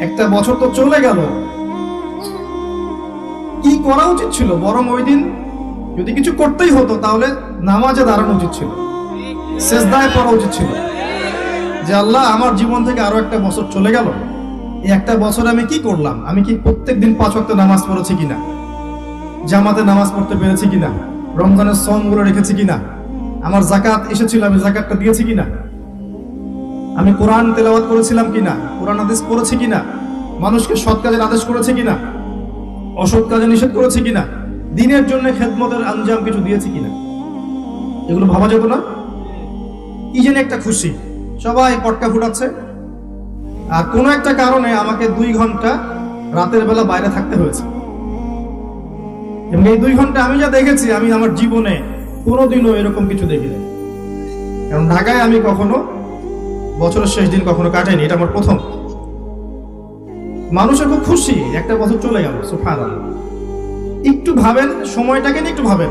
একটা বছর তো চলে গেল। কি করা উচিত ছিল? বরং ওই দিন যদি কিছু করতেই হতো, তাহলে নামাজে দাঁড়ানো উচিত ছিল। শেষদায় পড়া উচিত ছিল। যে আল্লাহ, আমার জীবন থেকে আরও একটা বছর চলে গেল। এই একটা বছর আমি কি করলাম? আমি কি প্রত্যেক দিন পাঁচ ওয়াক্ত নামাজ পড়েছি কিনা? জামাতে নামাজ পড়তে পেরেছি কিনা? রমজানের সমগুলো রেখেছি কিনা? আমার জাকাত এসেছিল, আমি জাকাতটা দিয়েছি কিনা? আমি কোরআন তেলাওয়াত করেছিলাম কিনা? কোরআন আদেশ করেছি কিনা? মানুষকে সৎ কাজের আদেশ করেছি কিনা? অসৎ কাজে নিষেধ করেছি কিনা? দিনের জন্য খেদমতের আঞ্জাম কিছু দিয়েছি কিনা? এগুলো ভাবা যেত না? কি যেন একটা খুশি। সবাই পটকা ফুটাচ্ছে। আর কোনো একটা কারণে আমাকে দুই ঘণ্টা রাতের বেলা বাইরে থাকতে হয়েছে। এবং এই দুই ঘণ্টা আমি যা দেখেছি, আমি আমার জীবনে কোনোদিনও এরকম কিছু দেখিনি। কারণ ঢাকায় আমি কখনো বছরের শেষ দিন কখনো কাটেনি এটা আমার প্রথম। মানুষের খুব খুশি একটা বছর চলে গেল সুফান একটু ভাবেন, সময়টাকে নিয়ে একটু ভাবেন।